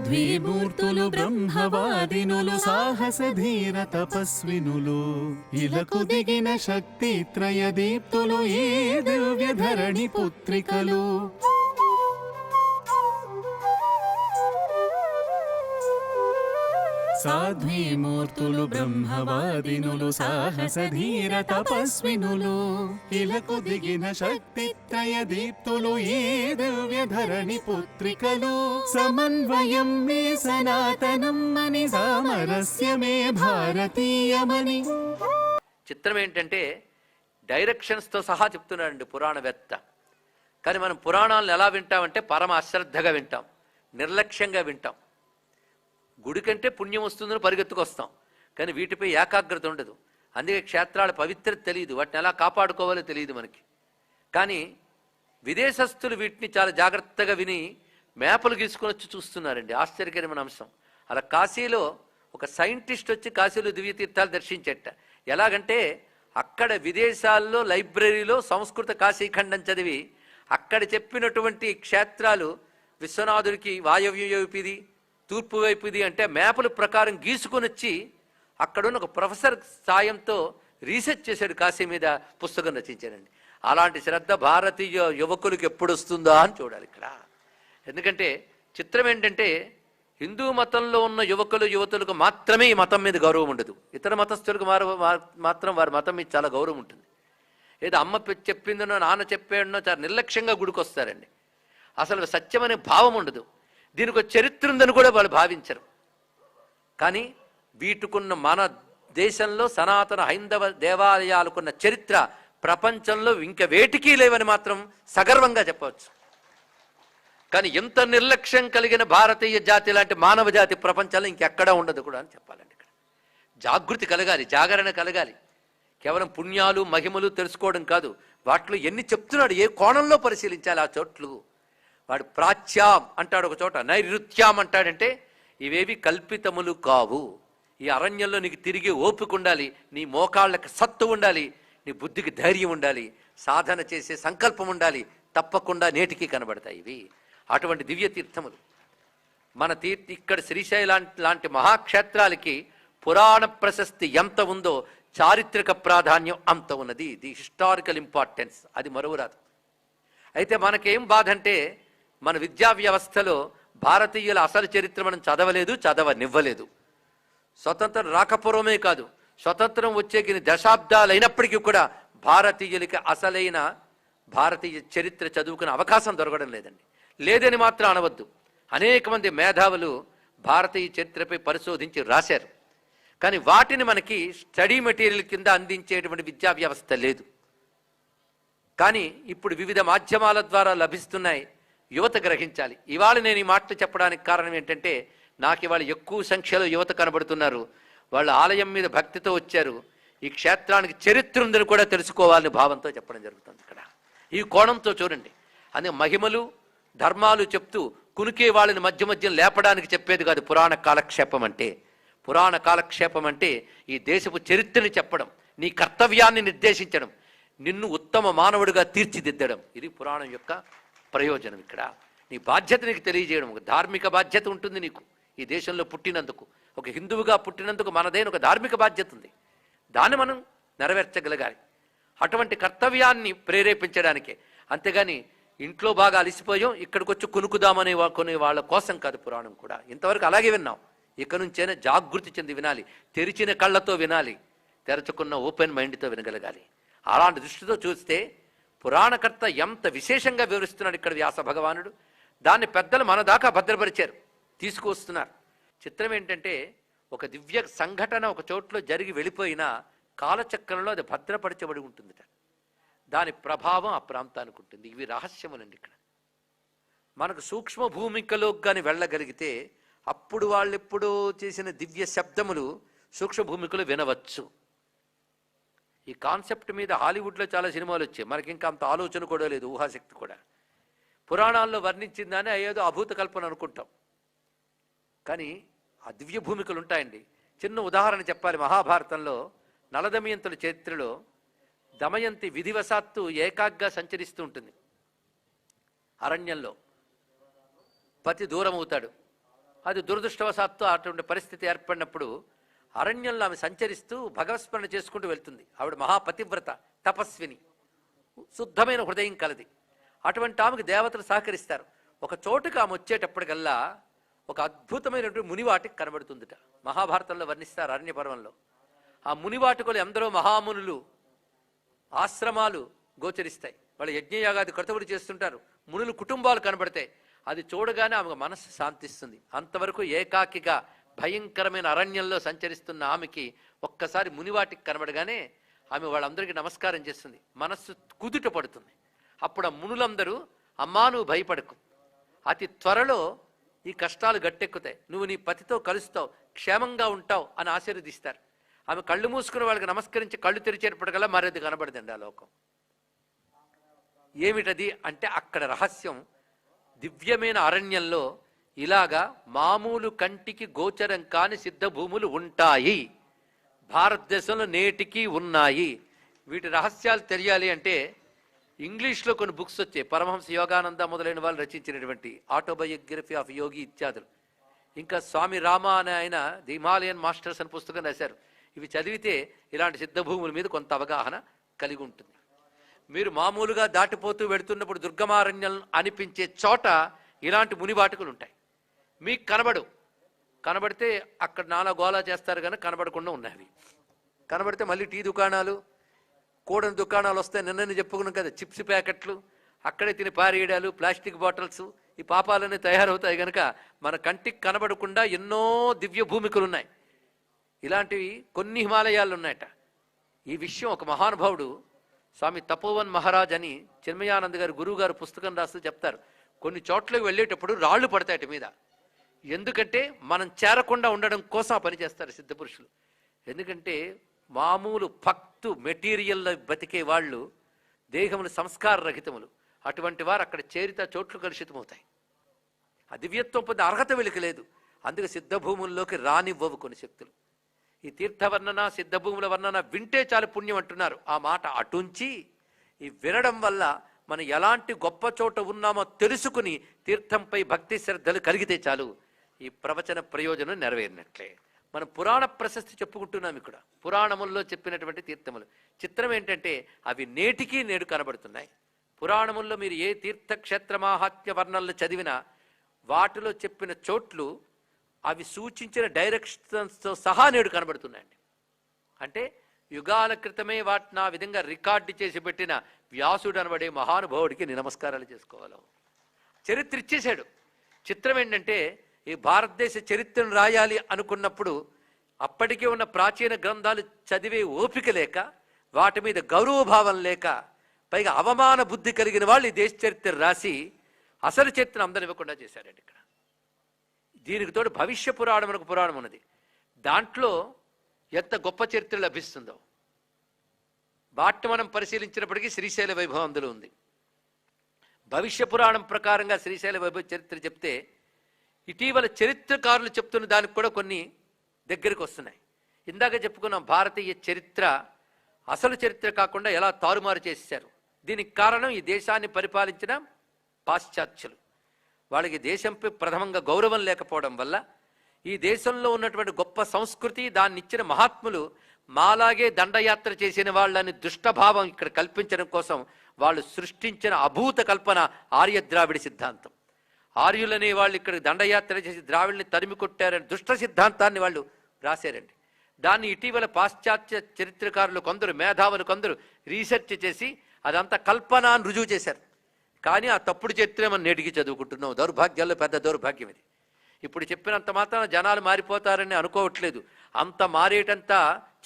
సాధ్వీమూర్తులు బ్రహ్మవాదినులు సాహస ధీర తపస్వినులు. ఇలకు దిగిన శక్తి త్రయ దీప్తులు ఏ దివ్య ధరణి పుత్రికలు. సాధ్వీమూర్తులు బ్రహ్మవాదినులు సాహస ధీర తపస్వినులు ఇలకు దిగిన శక్తి త్రయ దీప్తులు ఈ దివ్య ధరణి పుత్రికలు సమన్వయం మే సనాతనం అని సామరస్యమే భారతీయమని చిత్రం ఏంటంటే డైరెక్షన్స్తో సహా చెప్తున్నాడండి పురాణవేత్త. కానీ మనం పురాణాలను ఎలా వింటామంటే పరమ అశ్రద్ధగా వింటాం. నిర్లక్ష్యంగా వింటాం. గుడి కంటే పుణ్యం వస్తుందని పరిగెత్తుకొస్తాం. కానీ వీటిపై ఏకాగ్రత ఉండదు. అందుకే క్షేత్రాల పవిత్రత తెలియదు. వాటిని ఎలా కాపాడుకోవాలో తెలియదు మనకి. కానీ విదేశస్తులు వీటిని చాలా జాగ్రత్తగా విని మేపలు గీసుకొని వచ్చి చూస్తున్నారండి. ఆశ్చర్యకరమైన అంశం. అలా కాశీలో ఒక సైంటిస్ట్ వచ్చి కాశీలో దివ్య తీర్థాలు దర్శించట. ఎలాగంటే అక్కడ విదేశాల్లో లైబ్రరీలో సంస్కృత కాశీఖండం చదివి అక్కడ చెప్పినటువంటి క్షేత్రాలు విశ్వనాథుడికి వాయవ్యం వైపుది తూర్పు వైపుది అంటే మేపల ప్రకారం గీసుకొని వచ్చి అక్కడున్న ఒక ప్రొఫెసర్ సాయంతో రీసెర్చ్ చేశాడు కాశీ మీద పుస్తకం రచించాడండి. అలాంటి శ్రద్ధ భారతీయ యువకులకు ఎప్పుడు వస్తుందా అని చూడాలి ఇక్కడ. ఎందుకంటే చిత్రం ఏంటంటే హిందూ మతంలో ఉన్న యువకులు యువతులకు మాత్రమే ఈ మతం మీద గౌరవం ఉండదు. ఇతర మతస్థులకు మారు మాత్రం వారి మతం మీద చాలా గౌరవం ఉంటుంది. ఏదో అమ్మ చెప్పిందనో నాన్న చెప్పాడనో చాలా నిర్లక్ష్యంగా గుడికొస్తారండి. అసలు సత్యం అనే భావం ఉండదు. దీనికి ఒక చరిత్ర ఉందని కూడా వాళ్ళు భావించరు. కానీ వీటికున్న మన దేశంలో సనాతన హైందవ దేవాలయాలకున్న చరిత్ర ప్రపంచంలో ఇంక వేటికీ లేవని మాత్రం సగర్వంగా చెప్పవచ్చు. కానీ ఎంత నిర్లక్ష్యం కలిగిన భారతీయ జాతి లాంటి మానవ జాతి ప్రపంచంలో ఇంకెక్కడా ఉండదు కూడా అని చెప్పాలండి ఇక్కడ. జాగృతి కలగాలి జాగరణ కలగాలి. కేవలం పుణ్యాలు మహిమలు తెలుసుకోవడం కాదు. వాటిలో ఎన్ని చెప్తున్నాడు ఏ కోణంలో పరిశీలించాలి ఆ చోట్లు? వాడు ప్రాచ్యాం అంటాడు ఒక చోట నైరుత్యాం అంటాడంటే ఇవేవి కల్పితములు కావు. ఈ అరణ్యంలో నీకు తిరిగి ఓపిక ఉండాలి నీ మోకాళ్ళకి సత్తు ఉండాలి నీ బుద్ధికి ధైర్యం ఉండాలి సాధన చేసే సంకల్పం ఉండాలి తప్పకుండా నేటికి కనబడతాయి ఇవి. అటువంటి దివ్య తీర్థములు. మన తీర్థ ఇక్కడ శ్రీశైలం లాంటి లాంటి మహాక్షేత్రాలకి పురాణ ప్రశస్తి ఎంత ఉందో చారిత్రక ప్రాధాన్యం అంత ఉన్నది. ది హిస్టారికల్ ఇంపార్టెన్స్ అది మరువురాదు. అయితే మనకేం బాధ అంటే మన విద్యా వ్యవస్థలో భారతీయుల అసలు చరిత్ర మనం చదవలేదు చదవనివ్వలేదు. స్వతంత్రం రాకపూర్వమే కాదు స్వతంత్రం వచ్చే దశాబ్దాలు అయినప్పటికీ కూడా భారతీయులకి అసలైన భారతీయ చరిత్ర చదువుకునే అవకాశం దొరకడం లేదండి. లేదని మాత్రం అనవద్దు. అనేక మంది మేధావులు భారతీయ చరిత్రపై పరిశోధించి రాశారు. కానీ వాటిని మనకి స్టడీ మెటీరియల్ కింద అందించేటువంటి విద్యా వ్యవస్థ లేదు. కానీ ఇప్పుడు వివిధ మాధ్యమాల ద్వారా లభిస్తున్నాయి యువత గ్రహించాలి. ఇవాళ నేను ఈ మాటలు చెప్పడానికి కారణం ఏంటంటే నాకు ఇవాళ ఎక్కువ సంఖ్యలో యువత కనబడుతున్నారు. వాళ్ళు ఆలయం మీద భక్తితో వచ్చారు. ఈ క్షేత్రానికి చరిత్ర ఉందని కూడా తెలుసుకోవాలని భావంతో చెప్పడం జరుగుతుంది ఇక్కడ. ఈ కోణంతో చూడండి. అనే మహిమలు ధర్మాలు చెప్తూ కునికే వాళ్ళని మధ్య మధ్య లేపడానికి చెప్పేది కాదు పురాణ కాలక్షేపం అంటే. పురాణ కాలక్షేపం అంటే ఈ దేశపు చరిత్రని చెప్పడం నీ కర్తవ్యాన్ని నిర్దేశించడం నిన్ను ఉత్తమ మానవుడిగా తీర్చిదిద్దడం. ఇది పురాణం యొక్క ప్రయోజనం ఇక్కడ. నీ బాధ్యత నీకు తెలియజేయడం ఒక ధార్మిక బాధ్యత ఉంటుంది నీకు. ఈ దేశంలో పుట్టినందుకు ఒక హిందువుగా పుట్టినందుకు మనదైన ఒక ధార్మిక బాధ్యత ఉంది. దాన్ని మనం నెరవేర్చగలగాలి. అటువంటి కర్తవ్యాన్ని ప్రేరేపించడానికే. అంతేగాని ఇంట్లో బాగా అలసిపోయాం ఇక్కడికి వచ్చి కొనుక్కుదామనే కొనే వాళ్ళ కోసం కాదు పురాణం కూడా. ఇంతవరకు అలాగే విన్నాం. ఇక నుంచైనా జాగృతి చెంది వినాలి. తెరిచిన కళ్ళతో వినాలి. తెరచుకున్న ఓపెన్ మైండ్తో వినగలగాలి. అలాంటి దృష్టితో చూస్తే పురాణకర్త ఎంత విశేషంగా వివరిస్తున్నాడు ఇక్కడ వ్యాస భగవానుడు? దాన్ని పెద్దలు మన దాకా భద్రపరిచారు. తీసుకువస్తున్నారు. చిత్రం ఏంటంటే ఒక దివ్య సంఘటన ఒక చోట్లో జరిగి వెళ్ళిపోయినా కాలచక్రంలో అది భద్రపరచబడి ఉంటుందిట. దాని ప్రభావం ఆ ప్రాంతానికి ఉంటుంది. ఇవి రహస్యములండి ఇక్కడ. మనకు సూక్ష్మ భూమికలో కానీ వెళ్ళగలిగితే అప్పుడు వాళ్ళెప్పుడో చేసిన దివ్య శబ్దములు సూక్ష్మ భూమికలో వినవచ్చు. ఈ కాన్సెప్ట్ మీద హాలీవుడ్లో చాలా సినిమాలు వచ్చాయి. మనకి ఇంకా అంత ఆలోచన కూడా లేదు ఊహాశక్తి కూడా. పురాణాల్లో వర్ణించిందని ఏదో అభూత కల్పన అనుకుంటాం. కానీ ఆ దివ్య భూమికలు ఉంటాయండి. చిన్న ఉదాహరణ చెప్పాలి. మహాభారతంలో నలదమయంతుల చరిత్రలో దమయంతి విధివశాత్తు ఏకాగ్గా సంచరిస్తూ ఉంటుంది. అరణ్యంలో పతి దూరం అవుతాడు అది దురదృష్టవశాత్తు అటువంటి పరిస్థితి ఏర్పడినప్పుడు అరణ్యంలో ఆమె సంచరిస్తూ భగవస్మరణ చేసుకుంటూ వెళ్తుంది. ఆవిడ మహాపతివ్రత తపస్విని. శుద్ధమైన హృదయం కలది. అటువంటి ఆమెకు దేవతలు సహకరిస్తారు. ఒక చోటుకు ఆమె వచ్చేటప్పటికల్లా ఒక అద్భుతమైనటువంటి మునివాటికి కనబడుతుందిట. మహాభారతంలో వర్ణిస్తారు అరణ్య పర్వంలో. ఆ మునివాటికలు ఎందరో మహామునులు ఆశ్రమాలు గోచరిస్తాయి. వాళ్ళు యజ్ఞయాగాది కర్తవులు చేస్తుంటారు. మునులు కుటుంబాలు కనబడతాయి. అది చూడగానే ఆమె మనస్సు శాంతిస్తుంది. అంతవరకు ఏకాకిగా భయంకరమైన అరణ్యంలో సంచరిస్తున్న ఆమెకి ఒక్కసారి మునివాటికి కనబడగానే ఆమె వాళ్ళందరికీ నమస్కారం చేస్తుంది. మనస్సు కుదుట పడుతుంది. అప్పుడు ఆ మునులందరూ అమ్మా నువ్వు భయపడకు. అతి త్వరలో ఈ కష్టాలు గట్టెక్కుతాయి. నువ్వు నీ పతితో కలుస్తావు. క్షేమంగా ఉంటావు అని ఆశీర్వదిస్తారు. ఆమె కళ్ళు మూసుకుని వాళ్ళకి నమస్కరించి కళ్ళు తెరిచేటప్పటికల్లా మరేది కనబడదండి ఆ లోకం. ఏమిటది అంటే అక్కడ రహస్యం దివ్యమైన అరణ్యంలో ఇలాగా మామూలు కంటికి గోచరం కాని సిద్ధ భూములు ఉంటాయి. భారతదేశంలో నేటికి ఉన్నాయి. వీటి రహస్యాలు తెలియాలి అంటే ఇంగ్లీష్లో కొన్ని బుక్స్ వచ్చాయి. పరమహంస యోగానంద మొదలైన వాళ్ళు రచించినటువంటి ఆటోబయోగ్రఫీ ఆఫ్ యోగి ఇత్యాదులు. ఇంకా స్వామి రామ అనే ఆయన ది హిమాలయన్ మాస్టర్స్ అని పుస్తకం రాశారు. ఇవి చదివితే ఇలాంటి సిద్ధభూముల మీద కొంత అవగాహన కలిగి ఉంటుంది. మీరు మామూలుగా దాటిపోతూ వెళుతున్నప్పుడు దుర్గమారణ్యం అనిపించే చోట ఇలాంటి మునిబాటుకులు ఉంటాయి. మీకు కనబడు. కనబడితే అక్కడ నాలా గోలా చేస్తారు కానీ కనబడకుండా ఉన్నాయి కనబడితే మళ్ళీ టీ దుకాణాలు కూడని దుకాణాలు వస్తాయి నిన్ననే చెప్పుకున్నాం కదా చిప్స్ ప్యాకెట్లు అక్కడే తిని పారేయడాలు ప్లాస్టిక్ బాటిల్స్ ఈ పాపాలన్నీ తయారవుతాయి కనుక మన కంటికి కనబడకుండా ఎన్నో దివ్య భూమికలు ఉన్నాయి. ఇలాంటివి కొన్ని హిమాలయాలు ఉన్నాయట. ఈ విషయం ఒక మహానుభావుడు స్వామి తపోవన్ మహారాజ్ అని చిన్మయానంద్ గారు గురువు గారు పుస్తకం రాస్తూ చెప్తారు. కొన్ని చోట్లకు వెళ్ళేటప్పుడు రాళ్ళు పడతాయట మీద. ఎందుకంటే మనం చేరకుండా ఉండడం కోసం ఆ పని చేస్తారు సిద్ధపురుషులు ఎందుకంటే మామూలు భక్తు మెటీరియల్లో బతికే వాళ్ళు దేహములు సంస్కార రహితములు. అటువంటి వారు అక్కడ చేరిత చోట్లు కలుషితమవుతాయి. ఆ దివ్యత్వం పొందే అర్హత వెలికలేదు లేదు. అందుకే సిద్ధభూముల్లోకి రానివ్వవు కొన్ని శక్తులు. ఈ తీర్థ వర్ణన సిద్ధభూముల వర్ణన వింటే చాలు పుణ్యం అంటున్నారు. ఆ మాట అటుంచి ఈ వినడం వల్ల మనం ఎలాంటి గొప్ప చోట ఉన్నామో తెలుసుకుని తీర్థంపై భక్తి శ్రద్ధలు కలిగితే చాలు. ఈ ప్రవచన ప్రయోజనం నెరవేరినట్లే. మనం పురాణ ప్రశస్తి చెప్పుకుంటున్నాం ఇక్కడ. పురాణముల్లో చెప్పినటువంటి తీర్థములు. చిత్రం ఏంటంటే అవి నేటికి నేడు కనబడుతున్నాయి. పురాణముల్లో మీరు ఏ తీర్థక్షేత్ర మాహాత్మ్య వర్ణనలు చదివినా వాటిలో చెప్పిన చోట్లు అవి సూచించిన డైరెక్షన్స్తో సహా నేడు కనబడుతున్నాయండి. అంటే యుగాల క్రితమే వాటిని ఆ విధంగా రికార్డు చేసి పెట్టిన వ్యాసుడు అనబడే మహానుభావుడికి నమస్కారాలు చేసుకోవాలి. చరిత్ర ఇచ్చేశాడు. చిత్రం ఏంటంటే ఈ భారతదేశ చరిత్రను రాయాలి అనుకున్నప్పుడు అప్పటికే ఉన్న ప్రాచీన గ్రంథాలు చదివే ఓపిక లేక వాటి మీద గౌరవభావం లేక పైగా అవమాన బుద్ధి కలిగిన వాళ్ళు ఈ దేశ చరిత్ర రాసి అసలు చరిత్ర అందనివ్వకుండా చేశారండి ఇక్కడ. దీనికి తోడు భవిష్య పురాణం ఒక పురాణం ఉన్నది. దాంట్లో ఎంత గొప్ప చరిత్ర లభిస్తుందో. వాటిని మనం పరిశీలించినప్పటికీ శ్రీశైల వైభవం అందులో ఉంది. భవిష్య పురాణం ప్రకారంగా శ్రీశైల వైభవ చరిత్ర చెప్తే ఇటీవల చరిత్రకారులు చెప్తున్న దానికి కూడా కొన్ని దగ్గరికి వస్తున్నాయి. ఇందాక చెప్పుకున్నాం భారతీయ చరిత్ర అసలు చరిత్ర కాకుండా ఎలా తారుమారు చేశారు. దీనికి కారణం ఈ దేశాన్ని పరిపాలించిన పాశ్చాత్యులు. వాళ్ళకి దేశంపై ప్రథమంగా గౌరవం లేకపోవడం వల్ల ఈ దేశంలో ఉన్నటువంటి గొప్ప సంస్కృతి దాన్ని ఇచ్చిన మహాత్ములు మాలాగే దండయాత్ర చేసిన వాళ్ళని దుష్టభావం ఇక్కడ కల్పించడం కోసం వాళ్ళు సృష్టించిన అభూత కల్పన ఆర్యద్రావిడి సిద్ధాంతం. ఆర్యులనే వాళ్ళు ఇక్కడ దండయాత్ర చేసి ద్రావిడిని తరిమి కొట్టారని దుష్ట సిద్ధాంతాన్ని వాళ్ళు రాశారండి. దాన్ని ఇటీవల పాశ్చాత్య చరిత్రకారులు కొందరు మేధావులు కొందరు రీసెర్చ్ చేసి అదంతా కల్పన అని రుజువు చేశారు. కానీ ఆ తప్పుడు చరిత్ర మనం నేటికి చదువుకుంటున్నాం. దౌర్భాగ్యాల్లో పెద్ద దౌర్భాగ్యం ఇది. ఇప్పుడు చెప్పినంత మాత్రం జనాలు మారిపోతారని అనుకోవట్లేదు. అంత మారేటంత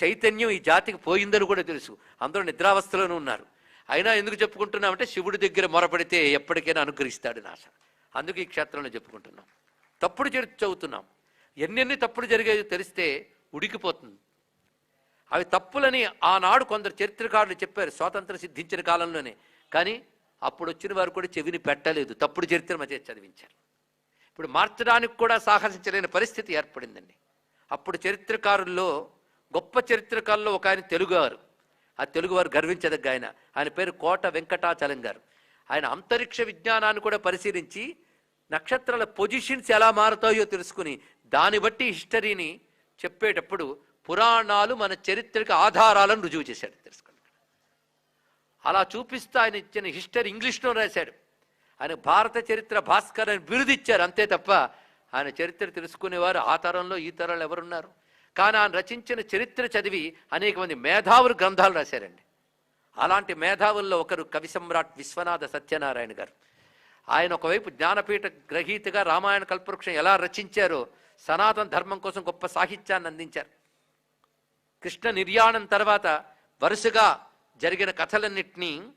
చైతన్యం ఈ జాతికి పోయిందని కూడా తెలుసు. అందరూ నిద్రావస్థలోనే ఉన్నారు. అయినా ఎందుకు చెప్పుకుంటున్నామంటే శివుడి దగ్గర మొరపడితే ఎప్పటికైనా అనుగ్రహిస్తాడు నాశ అందుకు ఈ క్షేత్రంలో చెప్పుకుంటున్నాం. తప్పుడు చదువుతున్నాం. ఎన్నెన్ని తప్పుడు జరిగేది తెలిస్తే ఉడికిపోతుంది. అవి తప్పులని ఆనాడు కొందరు చరిత్రకారులు చెప్పారు స్వాతంత్రం సిద్ధించిన కాలంలోనే. కానీ అప్పుడు వచ్చిన వారు కూడా చెవిని పెట్టలేదు. తప్పుడు చరిత్ర మధ్య చదివించారు. ఇప్పుడు మార్చడానికి కూడా సాహసించలేని పరిస్థితి ఏర్పడిందండి. అప్పుడు చరిత్రకారుల్లో గొప్ప చరిత్రకారుల్లో ఒక ఆయన తెలుగువారు ఆ తెలుగువారు గర్వించదగ్గ ఆయన. ఆయన పేరు కోట వెంకటాచలం గారు. ఆయన అంతరిక్ష విజ్ఞానాన్ని కూడా పరిశీలించి నక్షత్రాల పొజిషన్స్ ఎలా మారుతాయో తెలుసుకుని దాన్ని బట్టి హిస్టరీని చెప్పేటప్పుడు పురాణాలు మన చరిత్రకి ఆధారాలను రుజువు చేశాడు తెలుసుకోండి అలా చూపిస్తూ ఆయన ఇచ్చిన హిస్టరీ ఇంగ్లీష్లో రాశాడు. ఆయన భారత చరిత్ర భాస్కర్ అని బిరుదిచ్చారు అంతే తప్ప ఆయన చరిత్ర తెలుసుకునేవారు ఆ తరంలో ఈ తరంలో ఎవరున్నారు? కానీ ఆయన రచించిన చరిత్ర చదివి అనేక మంది మేధావులు గ్రంథాలు రాశారండి. అలాంటి మేధావుల్లో ఒకరు కవి సమ్రాట్ విశ్వనాథ సత్యనారాయణ గారు. ఆయన ఒకవైపు జ్ఞానపీఠ గ్రహీతగా రామాయణ కల్పవృక్షం ఎలా రచించారో సనాతన ధర్మం కోసం గొప్ప సాహిత్యాన్ని అందించారు. కృష్ణ నిర్యాణం తర్వాత వరుసగా జరిగిన కథలన్నింటినీ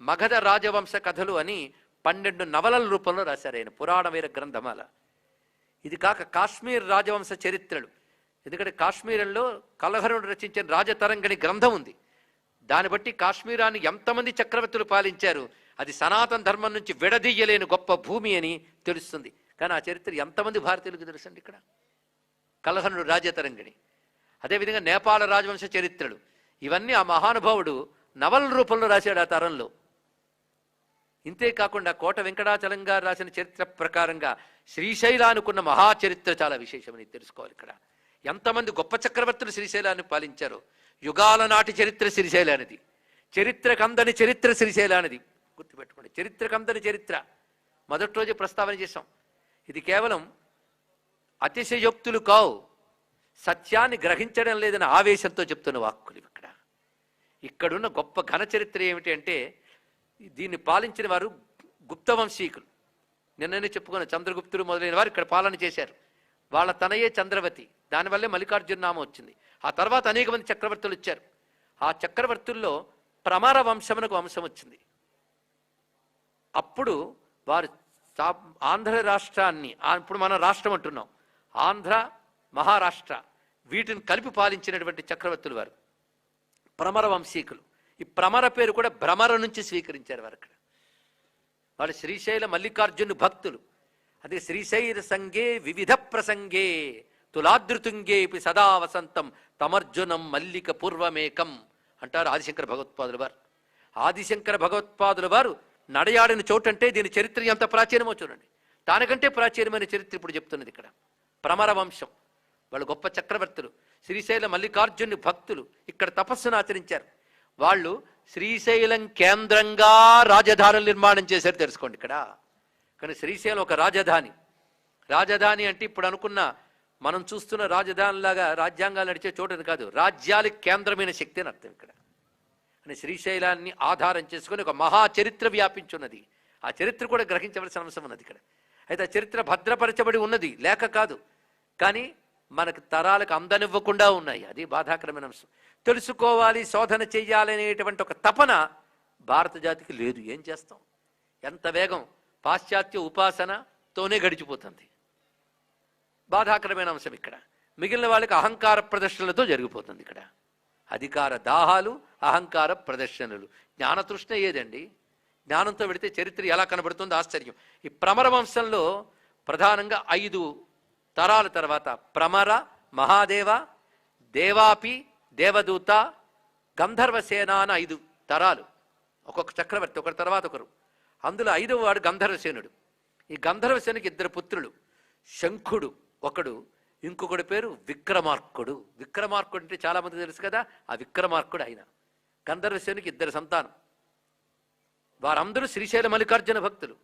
మగధ రాజవంశ కథలు అని పన్నెండు నవలల రూపంలో రాశారు ఆయన పురాణ వీర గ్రంథమాల. ఇది కాక కాశ్మీర్ రాజవంశ చరిత్రలు. ఎందుకంటే కాశ్మీరంలో కలహరుడు రచించిన రాజతరంగని గ్రంథం ఉంది. దాన్ని బట్టి కాశ్మీరాన్ని ఎంతమంది చక్రవర్తులు పాలించారు? అది సనాతన ధర్మం నుంచి విడదీయలేని గొప్ప భూమి అని తెలుస్తుంది. కానీ ఆ చరిత్ర ఎంతమంది భారతీయులకు తెలుసండి ఇక్కడ? కలహనుడు రాజతరంగిణి. అదేవిధంగా నేపాల రాజవంశ చరిత్రలు. ఇవన్నీ ఆ మహానుభావుడు నవల రూపంలో రాశాడు ఆ తరంలో. ఇంతే కాకుండా కోట వెంకటాచలం గారు రాసిన చరిత్ర ప్రకారంగా శ్రీశైలానుకున్న మహా చరిత్ర చాలా విశేషమని తెలుసుకోవాలి ఇక్కడ. ఎంతమంది గొప్ప చక్రవర్తులు శ్రీశైలాన్ని పాలించారు. యుగాల నాటి చరిత్ర శ్రీశైలానిది. చరిత్రకందని చరిత్ర శ్రీశైలానిది. గుర్తుపెట్టుకోండి. చరిత్రకందని చరిత్ర. మొదటి రోజు ప్రస్తావన చేశాం. ఇది కేవలం అతిశయోక్తులు కావు. సత్యాన్ని గ్రహించడం లేదని ఆవేశంతో చెప్తున్న వాక్కులు ఇక్కడ. ఇక్కడున్న గొప్ప ఘన చరిత్ర ఏమిటి అంటే దీన్ని పాలించిన వారు గుప్త వంశీకులు నిన్ననే చెప్పుకున్న చంద్రగుప్తుడు మొదలైన వారు ఇక్కడ పాలన చేశారు. వాళ్ళ తనయే చంద్రవతి. దానివల్లే మల్లికార్జున నామం వచ్చింది. ఆ తర్వాత అనేక మంది చక్రవర్తులు వచ్చారు. ఆ చక్రవర్తుల్లో ప్రమార వంశమునకు వంశం వచ్చింది. అప్పుడు వారు సా- ఆంధ్ర రాష్ట్రాన్ని ఇప్పుడు మనం రాష్ట్రం అంటున్నాం. ఆంధ్ర మహారాష్ట్ర వీటిని కలిపి పాలించినటువంటి చక్రవర్తులు వారు. ప్రమర వంశీకులు ఈ ప్రమర పేరు కూడా భ్రమర నుంచి స్వీకరించారు వారు అక్కడ. వాళ్ళు శ్రీశైల మల్లికార్జును భక్తులు. అదే శ్రీశైల సంగే వివిధ ప్రసంగే తులాదృతుంగేపి సదా వసంతం తమర్జునం మల్లిక పూర్వమేకం అంటారు ఆదిశంకర భగవత్పాదుల వారు. ఆదిశంకర భగవత్పాదుల వారు నడయాడిన చోటంటే దీని చరిత్ర ఎంత ప్రాచీనమో చూడండి. దానికంటే ప్రాచీనమైన చరిత్ర ఇప్పుడు చెప్తున్నది ఇక్కడ. ప్రమర వంశం. వాళ్ళు గొప్ప చక్రవర్తులు. శ్రీశైల మల్లికార్జుని భక్తులు ఇక్కడ తపస్సును ఆచరించారు. వాళ్ళు శ్రీశైలం కేంద్రంగా రాజధానులు నిర్మాణం చేశారు తెలుసుకోండి ఇక్కడ. కానీ శ్రీశైలం ఒక రాజధాని. రాజధాని అంటే ఇప్పుడు అనుకున్న మనం చూస్తున్న రాజధానిలాగా రాజ్యాంగాలు నడిచే చోటని కాదు. రాజ్యాలకు కేంద్రమైన శక్తి అని అర్థం ఇక్కడ. అని శ్రీశైలాన్ని ఆధారం చేసుకొని ఒక మహా చరిత్ర వ్యాపించున్నది. ఆ చరిత్ర కూడా గ్రహించవలసిన అంశం ఉన్నది ఇక్కడ. అయితే ఆ చరిత్ర భద్రపరచబడి ఉన్నది లేక కాదు. కానీ మనకు తరాలకు అందనివ్వకుండా ఉన్నాయి. అది బాధాకరమైన అంశం. తెలుసుకోవాలి శోధన చేయాలనేటువంటి ఒక తపన భారత జాతికి లేదు. ఏం చేస్తాం? ఎంత వేగం? పాశ్చాత్య ఉపాసనతోనే గడిచిపోతుంది. బాధాకరమైన అంశం ఇక్కడ. మిగిలిన వాళ్ళకి అహంకార ప్రదర్శనలతో జరిగిపోతుంది ఇక్కడ. అధికార దాహాలు అహంకార ప్రదర్శనలు. జ్ఞానతృష్ణ ఏదండి? జ్ఞానంతో పెడితే చరిత్ర ఎలా కనబడుతుందో ఆశ్చర్యం. ఈ ప్రమర వంశంలో ప్రధానంగా ఐదు తరాల తర్వాత ప్రమర మహాదేవ దేవాపి దేవదూత గంధర్వసేన అని ఐదు తరాలు. ఒక్కొక్క చక్రవర్తి ఒకరి తర్వాత ఒకరు. అందులో ఐదవ వాడు గంధర్వసేనుడు ఈ గంధర్వసేనుకి ఇద్దరు పుత్రులు. శంఖుడు ఒకడు ఇంకొకడి పేరు విక్రమార్కుడు. విక్రమార్కుడు అంటే చాలామంది తెలుసు కదా ఆ విక్రమార్కుడు ఆయన. గంధర్వసేనికి ఇద్దరు సంతానం. వారందరూ శ్రీశైల మల్లికార్జున భక్తులు.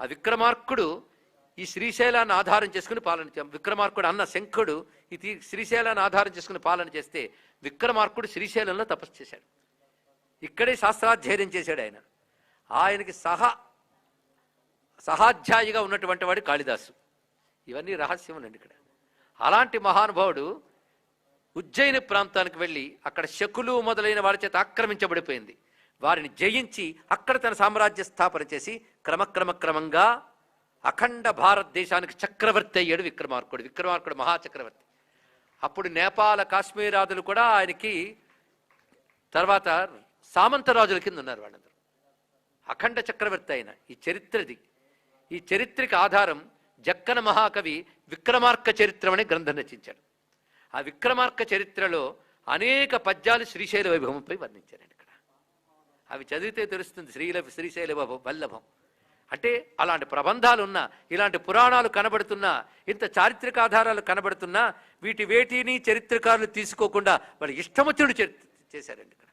ఆ విక్రమార్కుడు ఈ శ్రీశైలాన్ని ఆధారం చేసుకుని పాలన విక్రమార్కుడు అన్న శంఖుడు ఈ శ్రీశైలాన్ని ఆధారం చేసుకుని పాలన చేస్తే విక్రమార్కుడు శ్రీశైలంలో తపస్సు చేశాడు. ఇక్కడే శాస్త్రాధ్యయనం చేశాడు ఆయన. ఆయనకి సహా సహాధ్యాయిగా ఉన్నటువంటి వాడు కాళిదాసు. ఇవన్నీ రహస్యములండి ఇక్కడ. అలాంటి మహానుభావుడు ఉజ్జయిని ప్రాంతానికి వెళ్ళి అక్కడ శకులు మొదలైన వారి చేత ఆక్రమించబడిపోయింది. వారిని జయించి అక్కడ తన సామ్రాజ్య స్థాపన చేసి క్రమక్రమ క్రమంగా అఖండ భారతదేశానికి చక్రవర్తి అయ్యాడు విక్రమార్కుడు. విక్రమార్కుడు మహాచక్రవర్తి. అప్పుడు నేపాల కాశ్మీరాదులు కూడా ఆయనకి తర్వాత సామంతరాజుల కింద ఉన్నారు వాళ్ళందరూ. అఖండ చక్రవర్తి అయిన ఈ చరిత్రది. ఈ చరిత్రకి ఆధారం జక్కన మహాకవి విక్రమార్క చరిత్రం అనే గ్రంథం రచించాడు. ఆ విక్రమార్క చరిత్రలో అనేక పద్యాలు శ్రీశైల వైభవంపై వర్ణించారండి ఇక్కడ. అవి చదివితే తెలుస్తుంది శ్రీల శ్రీశైల వల్లభం. అంటే అలాంటి ప్రబంధాలు ఉన్నా ఇలాంటి పురాణాలు కనబడుతున్నా ఇంత చారిత్రక ఆధారాలు కనబడుతున్నా వీటి వేటిని చరిత్రకారులు తీసుకోకుండా వాళ్ళు ఇష్టమొచ్చుడు చేశారండి ఇక్కడ.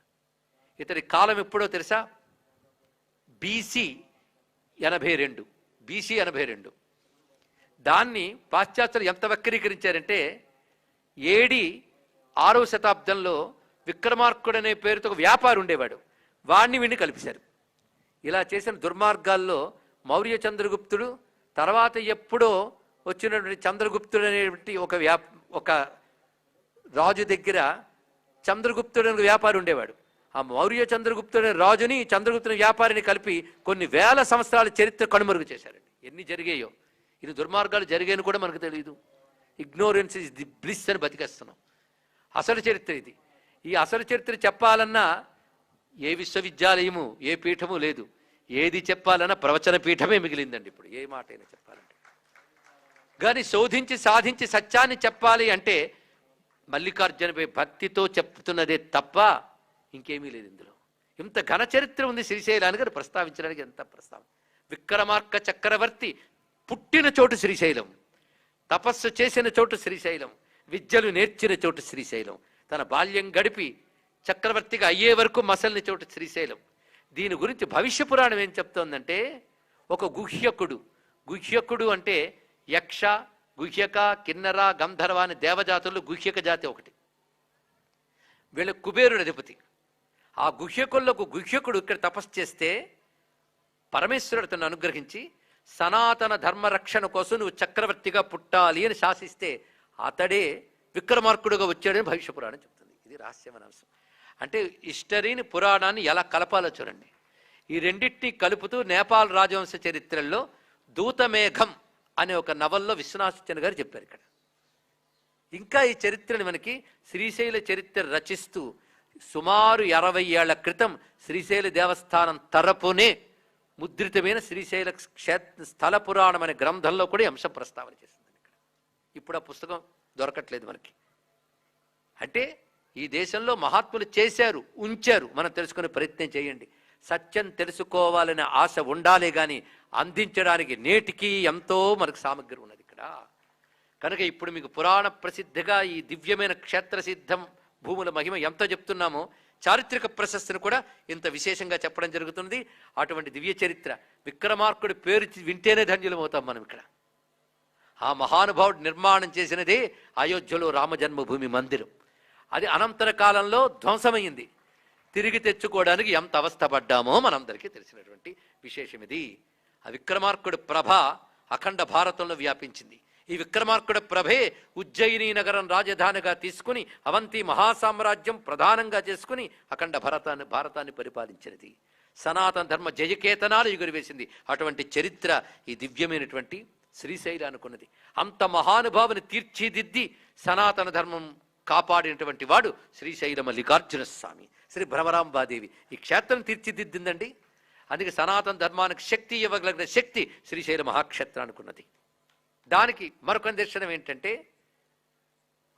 ఇతడి కాలం ఎప్పుడో తెలుసా? బీసీ ఎనభై రెండు. బీసీ ఎనభై రెండు. దాన్ని పాశ్చాత్యులు ఎంత వక్రీకరించారంటే ఏడి ఆరవ శతాబ్దంలో విక్రమార్కుడు అనే పేరుతో ఒక వ్యాపారి ఉండేవాడు. వాడిని వీడిని కలిపేశారు. ఇలా చేసిన దుర్మార్గాల్లో మౌర్య చంద్రగుప్తుడు తర్వాత ఎప్పుడో వచ్చినటువంటి చంద్రగుప్తుడు అనేటువంటి ఒక వ్యా ఒక రాజు దగ్గర చంద్రగుప్తుడు అనే వ్యాపారి ఉండేవాడు. ఆ మౌర్య చంద్రగుప్తుడు అనే రాజుని చంద్రగుప్తుని వ్యాపారిని కలిపి కొన్ని వేల సంవత్సరాల చరిత్ర కనుమరుగు చేశారండి. ఎన్ని జరిగాయో. ఇది దుర్మార్గాలు జరిగాయని కూడా మనకు తెలియదు ఇగ్నోరెన్స్ ఇస్ ది బ్లిస్ అని బతికేస్తున్నాం. అసలు చరిత్ర ఇది. ఈ అసలు చరిత్ర చెప్పాలన్నా ఏ విశ్వవిద్యాలయము ఏ పీఠము లేదు. ఏది చెప్పాలన్నా ప్రవచన పీఠమే మిగిలిందండి ఇప్పుడు. ఏ మాట అయినా చెప్పాలంటే. కానీ శోధించి సాధించి సత్యాన్ని చెప్పాలి అంటే మల్లికార్జునపై భక్తితో చెప్తున్నదే తప్ప ఇంకేమీ లేదు ఇందులో. ఇంత ఘన చరిత్ర ఉంది శ్రీశైలానికి ప్రస్తావించడానికి ఎంత ప్రస్తావన విక్రమార్క చక్రవర్తి పుట్టిన చోటు శ్రీశైలం తపస్సు చేసిన చోటు శ్రీశైలం విద్యలు నేర్చిన చోటు శ్రీశైలం తన బాల్యం గడిపి చక్రవర్తిగా అయ్యే వరకు మసల్ని చోటు శ్రీశైలం. దీని గురించి భవిష్య పురాణం ఏం చెప్తోందంటే ఒక గుహ్యకుడు గుహ్యకుడు అంటే యక్ష గుహ్యక కిన్నర గంధర్వ అనే దేవజాతుల్లో గుహ్యక జాతి ఒకటి. వీళ్ళ కుబేరుడు అధిపతి. ఆ గుహ్యకులకు గుహ్యకుడు ఇక్కడ తపస్సు చేస్తే పరమేశ్వరుడు తను అనుగ్రహించి సనాతన ధర్మ రక్షణ కోసం నువ్వు చక్రవర్తిగా పుట్టాలి అని శాసిస్తే అతడే విక్రమార్కుడుగా వచ్చాడని భవిష్య పురాణం చెప్తుంది. ఇది రహస్యమైన అంశం అంటే హిస్టరీని పురాణాన్ని ఎలా కలపాలో చూడండి. ఈ రెండింటినీ కలుపుతూ నేపాల్ రాజవంశ చరిత్రల్లో దూతమేఘం అనే ఒక నవల్లో విశ్వనాథ్ గారు చెప్పారు ఇక్కడ. ఇంకా ఈ చరిత్రని మనకి శ్రీశైల చరిత్ర రచిస్తూ సుమారు అరవై ఏళ్ళ క్రితం శ్రీశైల దేవస్థానం తరపునే ముద్రితమైన శ్రీశైల క్షేత్ర స్థల పురాణం అనే గ్రంథంలో కూడా ఈ అంశం ప్రస్తావన చేసింది ఇక్కడ. ఇప్పుడు ఆ పుస్తకం దొరకట్లేదు మనకి. అంటే ఈ దేశంలో మహాత్ములు చేశారు ఉంచారు. మనం తెలుసుకునే ప్రయత్నం చేయండి. సత్యం తెలుసుకోవాలనే ఆశ ఉండాలి కానీ అందించడానికి నేటికి ఎంతో మనకు సామగ్రి ఉన్నది ఇక్కడ. కనుక ఇప్పుడు మీకు పురాణ ప్రసిద్ధిగా ఈ దివ్యమైన క్షేత్ర సిద్ధం భూముల మహిమ ఎంత చెప్తున్నామో చారిత్రక ప్రశస్తిని కూడా ఇంత విశేషంగా చెప్పడం జరుగుతుంది. అటువంటి దివ్య చరిత్ర విక్రమార్కుడి పేరు వింటేనే ధన్యులమవుతాం మనం ఇక్కడ. ఆ మహానుభావుడు నిర్మాణం చేసినదే అయోధ్యలో రామజన్మభూమి మందిరం. అది అనంతర కాలంలో ధ్వంసమైంది తిరిగి తెచ్చుకోవడానికి ఎంత అవస్థపడ్డామో మనందరికీ తెలిసినటువంటి విశేషం ఇది. ఆ విక్రమార్కుడి ప్రభ అఖండ భారతంలో వ్యాపించింది. ఈ విక్రమార్కుడు ప్రభే ఉజ్జయిని నగరం రాజధానిగా తీసుకుని అవంతి మహాసామ్రాజ్యం ప్రధానంగా చేసుకుని అఖండ భారతాన్ని భారతాన్ని పరిపాలించినది. సనాతన ధర్మ జయకేతనాలు ఎగురవేసింది. అటువంటి చరిత్ర ఈ దివ్యమైనటువంటి శ్రీశైలి అనుకున్నది అంత మహానుభావుని తీర్చిదిద్ది సనాతన ధర్మం కాపాడినటువంటి వాడు శ్రీశైల మల్లికార్జున స్వామి. శ్రీ భ్రమరాంబాదేవి. ఈ క్షేత్రం తీర్చిదిద్దిందండి. అందుకే సనాతన ధర్మానికి శక్తి ఇవ్వగలిగిన శక్తి శ్రీశైల మహాక్షేత్రం ఉన్నది దానికి మరొక నిదర్శనం ఏంటంటే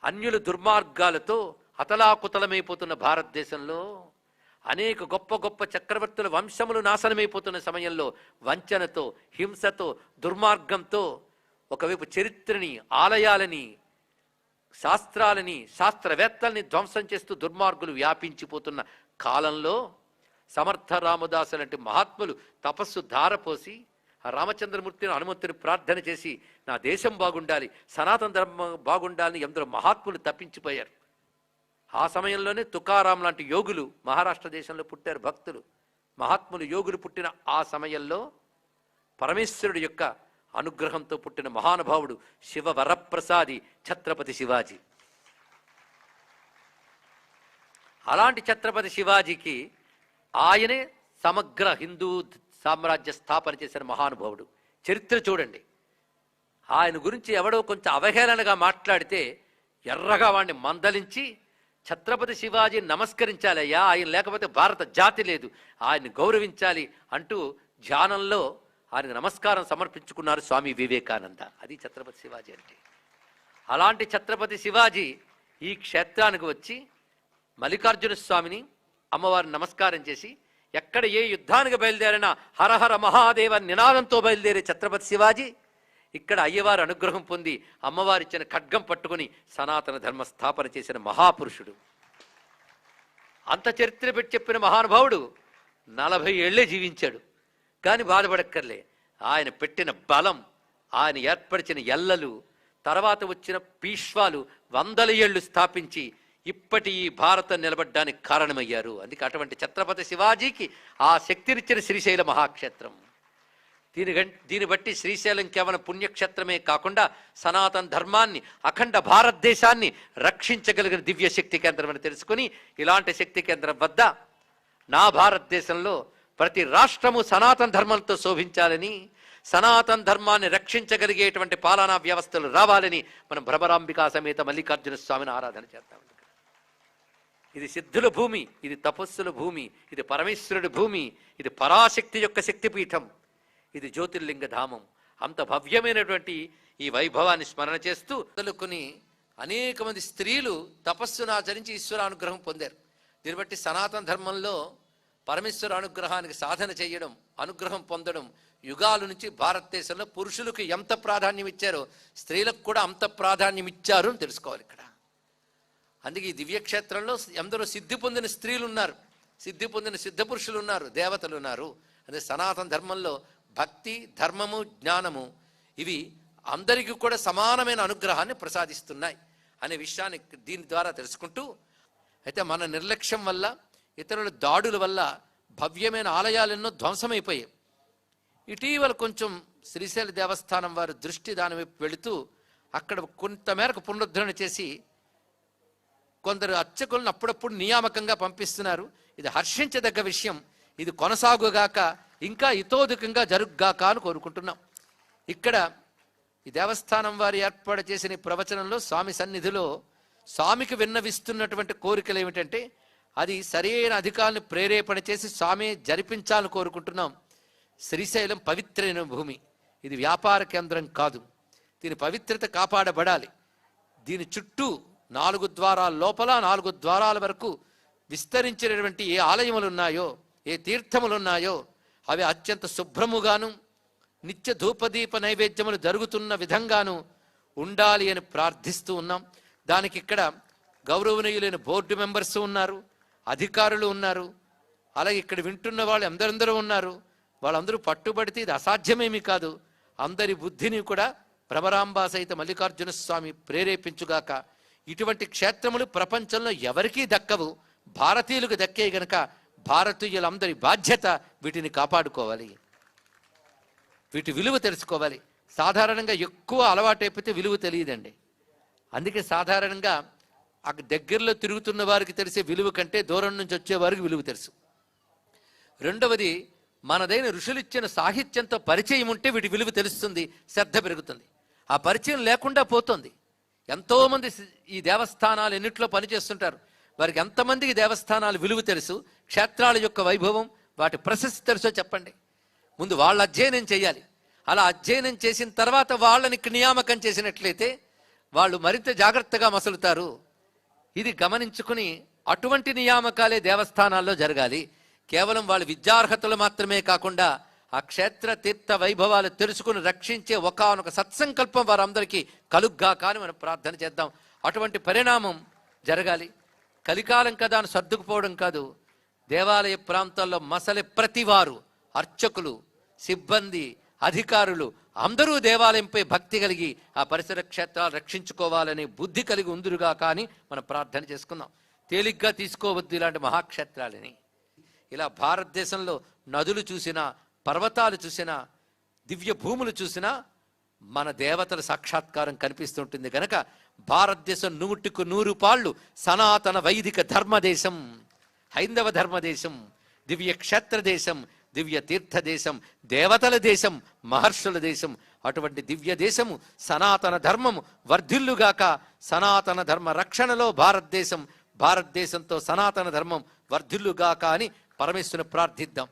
అన్యుల దుర్మార్గాలతో అతలాకుతలమైపోతున్న భారతదేశంలో అనేక గొప్ప గొప్ప చక్రవర్తుల వంశములు నాశనమైపోతున్న సమయంలో వంచనతో హింసతో దుర్మార్గంతో ఒకవైపు చరిత్రని ఆలయాలని శాస్త్రాలని శాస్త్రవేత్తల్ని ధ్వంసం చేస్తూ దుర్మార్గులు వ్యాపించిపోతున్న కాలంలో సమర్థ రామదాసు లాంటి మహాత్ములు తపస్సు ధారపోసి ఆ రామచంద్రమూర్తిని హనుమంతుని ప్రార్థన చేసి నా దేశం బాగుండాలి సనాతన ధర్మం బాగుండాలని ఎందరో మహాత్ములు తప్పించిపోయారు. ఆ సమయంలోనే తుకారాం లాంటి యోగులు మహారాష్ట్ర దేశంలో పుట్టారు భక్తులు. మహాత్ములు యోగులు పుట్టిన ఆ సమయంలో పరమేశ్వరుడు యొక్క అనుగ్రహంతో పుట్టిన మహానుభావుడు శివ వరప్రసాది ఛత్రపతి శివాజీ. అలాంటి ఛత్రపతి శివాజీకి ఆయనే సమగ్ర హిందూ సామ్రాజ్య స్థాపన చేసిన మహానుభావుడు. చరిత్ర చూడండి. ఆయన గురించి ఎవడో కొంచెం అవహేళనగా మాట్లాడితే ఎర్రగా వాడిని మందలించి ఛత్రపతి శివాజీ నమస్కరించాలయ్యా ఆయన లేకపోతే భారత జాతి లేదు ఆయన్ని గౌరవించాలి అంటూ ధ్యానంలో ఆయనకు నమస్కారం సమర్పించుకున్నారు స్వామి వివేకానంద. అది ఛత్రపతి శివాజీ అంటే. అలాంటి ఛత్రపతి శివాజీ ఈ క్షేత్రానికి వచ్చి మల్లికార్జున స్వామిని అమ్మవారిని నమస్కారం చేసి ఎక్కడ ఏ యుద్ధానికి బయలుదేరినా హరహర మహాదేవ నినాదంతో బయలుదేరే ఛత్రపతి శివాజీ. ఇక్కడ అయ్యవారి అనుగ్రహం పొంది అమ్మవారిచ్చిన ఖడ్గం పట్టుకుని సనాతన ధర్మ స్థాపన చేసిన మహాపురుషుడు. అంత చరిత్ర పెట్టి చెప్పిన మహానుభావుడు నలభై ఏళ్ళే జీవించాడు. కానీ బాధపడక్కర్లే. ఆయన పెట్టిన బలం ఆయన ఏర్పరిచిన ఎల్లలు తర్వాత వచ్చిన పీష్వాలు వందల ఏళ్ళు స్థాపించి ఇప్పటి ఈ భారత నిలబడ్డానికి కారణమయ్యారు. అందుకే అటువంటి ఛత్రపతి శివాజీకి ఆ శక్తినిచ్చిన శ్రీశైల మహాక్షేత్రం. దీని దీని దీన్ని బట్టి శ్రీశైలం కేవలం పుణ్యక్షేత్రమే కాకుండా సనాతన ధర్మాన్ని అఖండ భారతదేశాన్ని రక్షించగలిగిన దివ్య శక్తి కేంద్రం అని తెలుసుకుని ఇలాంటి శక్తి కేంద్రం వద్ద నా భారతదేశంలో ప్రతి రాష్ట్రము సనాతన ధర్మంతో శోభించాలని సనాతన ధర్మాన్ని రక్షించగలిగేటువంటి పాలనా వ్యవస్థలు రావాలని మనం భ్రమరాంబికా సమేత మల్లికార్జున స్వామిని ఆరాధన చేద్దాం. ఇది సిద్ధుల భూమి ఇది తపస్సుల భూమి ఇది పరమేశ్వరుడి భూమి ఇది పరాశక్తి యొక్క శక్తిపీఠం ఇది జ్యోతిర్లింగ ధామం. అంత భవ్యమైనటువంటి ఈ వైభవాన్ని స్మరణ చేస్తూ తలుకుని అనేక మంది స్త్రీలు తపస్సును ఆచరించి ఈశ్వర అనుగ్రహం పొందారు. దీన్ని బట్టి సనాతన ధర్మంలో పరమేశ్వర అనుగ్రహానికి సాధన చేయడం అనుగ్రహం పొందడం యుగాల నుంచి భారతదేశంలో పురుషులకు ఎంత ప్రాధాన్యం ఇచ్చారో స్త్రీలకు కూడా అంత ప్రాధాన్యం ఇచ్చారు అని తెలుసుకోవాలి ఇక్కడ. అందుకే ఈ దివ్యక్షేత్రంలో ఎందరో సిద్ధి పొందిన స్త్రీలు ఉన్నారు సిద్ధి పొందిన సిద్ధ పురుషులు ఉన్నారు దేవతలు ఉన్నారు అదే సనాతన ధర్మంలో భక్తి ధర్మము జ్ఞానము ఇవి అందరికీ కూడా సమానమైన అనుగ్రహాన్ని ప్రసాదిస్తున్నాయి అనే విషయాన్ని దీని ద్వారా తెలుసుకుంటూ అయితే మన నిర్లక్ష్యం వల్ల ఇతరుల దాడుల వల్ల భవ్యమైన ఆలయాలు ఎన్నో ధ్వంసమైపోయాయి. ఇటీవల కొంచెం శ్రీశైల దేవస్థానం వారి దృష్టి దాని వైపు వెళుతూ అక్కడ కొంతమేరకు పునరుద్ధరణ చేసి కొందరు అర్చకులను అప్పుడప్పుడు నియామకంగా పంపిస్తున్నారు. ఇది హర్షించదగ్గ విషయం. ఇది కొనసాగుగాక ఇంకా ఇతోధికంగా జరుగ్గాక అని కోరుకుంటున్నాం. ఇక్కడ ఈ దేవస్థానం వారు ఏర్పాటు చేసిన ప్రవచనంలో స్వామి సన్నిధిలో స్వామికి విన్నవిస్తున్నటువంటి కోరికలు ఏమిటంటే అది సరైన అధికారులను ప్రేరేపణ చేసి స్వామి జరిపించాలని కోరుకుంటున్నాం. శ్రీశైలం పవిత్రైన భూమి. ఇది వ్యాపార కేంద్రం కాదు. దీని పవిత్రత కాపాడబడాలి. దీని చుట్టూ నాలుగు ద్వారాల లోపల నాలుగు ద్వారాల వరకు విస్తరించినటువంటి ఏ ఆలయములు ఉన్నాయో ఏ తీర్థములు ఉన్నాయో అవి అత్యంత శుభ్రముగాను నిత్య ధూపదీప నైవేద్యములు జరుగుతున్న విధంగాను ఉండాలి అని ప్రార్థిస్తూ ఉన్నాం. దానికి ఇక్కడ గౌరవనీయులైన బోర్డు మెంబర్స్ ఉన్నారు అధికారులు ఉన్నారు అలాగే ఇక్కడ వింటున్న వాళ్ళు అందరందరూ ఉన్నారు. వాళ్ళందరూ పట్టుబడితే ఇది అసాధ్యమేమీ కాదు. అందరి బుద్ధిని కూడా భ్రమరాంబా సహిత మల్లికార్జున స్వామి ప్రేరేపించుగాక ఇటువంటి క్షేత్రములు ప్రపంచంలో ఎవరికీ దక్కవు. భారతీయులకు దక్కే గనక భారతీయులందరి బాధ్యత వీటిని కాపాడుకోవాలి. వీటి విలువ తెలుసుకోవాలి. సాధారణంగా ఎక్కువ అలవాటైపోతే విలువ తెలియదండి. అందుకే సాధారణంగా అక్కడ దగ్గరలో తిరుగుతున్న వారికి తెలిసే విలువ కంటే దూరం నుంచి వచ్చే వారికి విలువ తెలుసు. రెండవది మనదైన ఋషులిచ్చిన సాహిత్యంతో పరిచయం ఉంటే వీటి విలువ తెలుస్తుంది శ్రద్ధ పెరుగుతుంది. ఆ పరిచయం లేకుండా పోతుంది. ఎంతోమంది ఈ దేవస్థానాలు ఎన్నిట్లో పనిచేస్తుంటారు. వారికి ఎంతమందికి దేవస్థానాలు విలువ తెలుసు క్షేత్రాల యొక్క వైభవం వాటి ప్రశస్తి తెలుసో చెప్పండి. ముందు వాళ్ళు అధ్యయనం చేయాలి. అలా అధ్యయనం చేసిన తర్వాత వాళ్ళని నియామకం చేసినట్లయితే వాళ్ళు మరింత జాగ్రత్తగా మసలుతారు. ఇది గమనించుకుని అటువంటి నియామకాలే దేవస్థానాల్లో జరగాలి. కేవలం వాళ్ళ విద్యార్హతలు మాత్రమే కాకుండా ఆ క్షేత్ర తీర్థ వైభవాలు తెలుసుకుని రక్షించే ఒకానొక సత్సంకల్పం వారందరికీ కలుగ్గా కానీ మనం ప్రార్థన చేద్దాం. అటువంటి పరిణామం జరగాలి. కలికాలం కదా అని సర్దుకుపోవడం కాదు. దేవాలయ ప్రాంతాల్లో మసలి ప్రతివారు అర్చకులు సిబ్బంది అధికారులు అందరూ దేవాలయంపై భక్తి కలిగి ఆ పరిసర క్షేత్రాలు రక్షించుకోవాలనే బుద్ధి కలిగి ఉందిరుగా కానీ మనం ప్రార్థన చేసుకుందాం. తేలిగ్గా తీసుకోవద్దు ఇలాంటి మహాక్షేత్రాలని. ఇలా భారతదేశంలో నదులు చూసినా పర్వతాలు చూసినా దివ్య భూములు చూసినా మన దేవతల సాక్షాత్కారం కనిపిస్తుంటుంది కనుక భారతదేశం నూటికు నూరు పాళ్ళు సనాతన వైదిక ధర్మదేశం హైందవ ధర్మదేశం దివ్య క్షేత్ర దేశం దివ్య తీర్థ దేశం దేవతల దేశం మహర్షుల దేశం. అటువంటి దివ్య దేశము సనాతన ధర్మము వర్ధిల్లుగాక సనాతన ధర్మ రక్షణలో భారతదేశం భారతదేశంతో సనాతన ధర్మం వర్ధిల్లుగాక అని పరమేశ్వరుని ప్రార్థిద్దాం.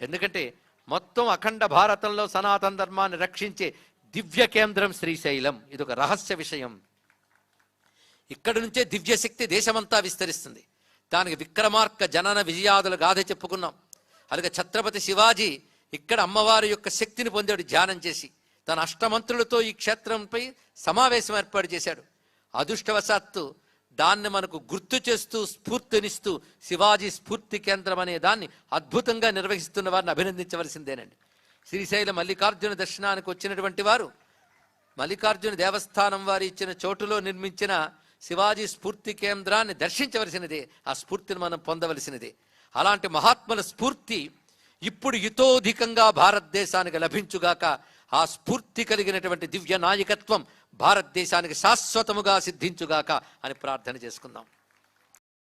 ఎందుకంటే మొత్తం అఖండ భారతంలో సనాతన ధర్మాన్ని రక్షించే దివ్య కేంద్రం శ్రీశైలం. ఇది ఒక రహస్య విషయం. ఇక్కడి నుంచే దివ్యశక్తి దేశమంతా విస్తరిస్తుంది. దానికి విక్రమార్క జనన విజయాదుల గాథ చెప్పుకున్నాం. అలాగే ఛత్రపతి శివాజీ ఇక్కడ అమ్మవారి యొక్క శక్తిని పొందాడు ధ్యానం చేసి. తన అష్టమంత్రులతో ఈ క్షేత్రంపై సమావేశం ఏర్పాటు చేశాడు. అదృష్టవశాత్తు దాన్ని మనకు గుర్తు చేస్తూ స్ఫూర్తినిస్తూ శివాజీ స్ఫూర్తి కేంద్రం అనే దాన్ని అద్భుతంగా నిర్వహిస్తున్న వారిని అభినందించవలసిందేనండి. శ్రీశైల మల్లికార్జున దర్శనానికి వచ్చినటువంటి వారు మల్లికార్జున దేవస్థానం వారు ఇచ్చిన చోటులో నిర్మించిన శివాజీ స్ఫూర్తి కేంద్రాన్ని దర్శించవలసినదే ఆ స్ఫూర్తిని మనం పొందవలసినదే. అలాంటి మహాత్ముల స్ఫూర్తి ఇప్పుడు యుతోధికంగా భారతదేశానికి లభించుగాక ఆ స్ఫూర్తి కలిగినటువంటి దివ్య నాయకత్వం భారతదేశానికి శాశ్వతముగా సిద్ధించుగాక అని ప్రార్థన చేసుకుందాం.